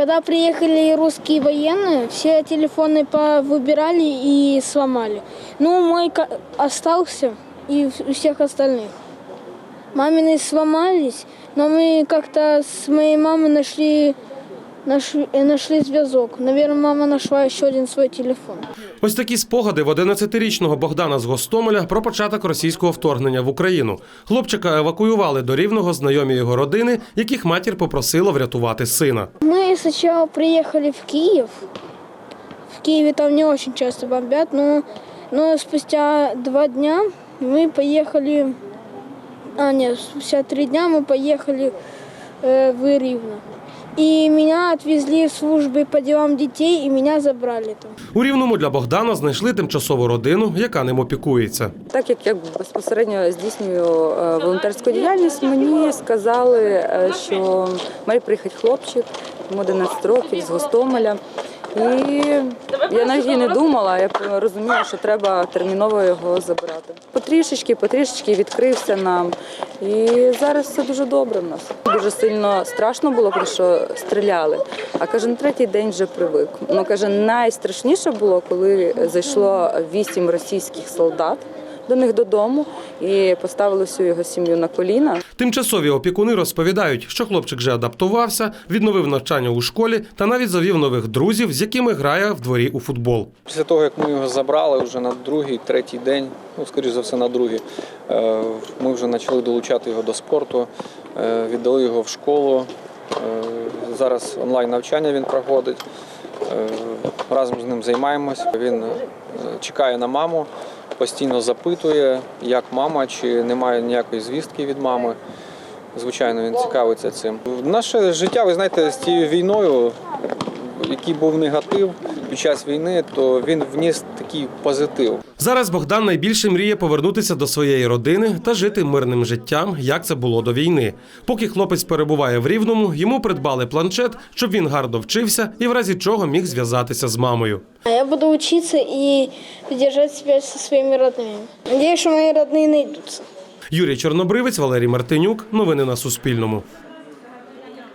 Когда приехали русские военные, все телефоны выбирали и сломали. Ну, мой ка- остался и у всех остальных. Мамины сломались, но мы как-то с моей мамой нашли, нашли, нашли зв'язок. Наверное, мама нашла еще один свой телефон. Ось такі спогади в 11-річного Богдана з Гостомеля про початок російського вторгнення в Україну. Хлопчика евакуювали до рівного знайомі його родини, яких матір попросила врятувати сина. Мы сначала приехали в Киев. В Киеве там не очень часто бомбят, но, но спустя два дня мы поехали... А, нет, спустя три дня мы поехали э, в Ривно. И мене відвезли в службы по ділам дітей, і мене забрали там. У рівному для Богдана знайшли тимчасову родину, яка ним опікується. Так як я безпосередньо здійснюю е, волонтерську діяльність, мені сказали, е, що має приїхати хлопчик, йому 11 років з Гостомеля. І я навіть не думала, я розуміла, що треба терміново його забирати. Потрішечки, потрішечки відкрився нам. І зараз все дуже добре в нас. Дуже сильно страшно було, тому що стріляли. А каже, на третій день вже привик. Ну каже, найстрашніше було, коли зайшло вісім російських солдат до них додому і поставили всю його сім'ю на коліна. Тимчасові опікуни розповідають, що хлопчик вже адаптувався, відновив навчання у школі та навіть завів нових друзів, з якими грає в дворі у футбол. Після того, як ми його забрали вже на другий, третій день, ну, скоріш за все, на другий, е, ми вже почали долучати його до спорту, е, віддали його в школу. Е, Зараз онлайн навчання він проходить. Е, Разом з ним займаємось. Він е, чекає на маму, постійно запитує, як мама, чи немає ніякої звістки від мами. Звичайно, він цікавиться цим. Наше життя, ви знаєте, з цією війною, який був негатив під час війни, то він вніс такий позитив. Зараз Богдан найбільше мріє повернутися до своєї родини та жити мирним життям, як це було до війни. Поки хлопець перебуває в Рівному, йому придбали планшет, щоб він гарно вчився і в разі чого міг зв'язатися з мамою. Я буду учиться и держать связь со своими родными. Надеюсь, что мои родные найдутся. Юрій Чорнобривець, Валерій Мартинюк. Новини на Суспільному.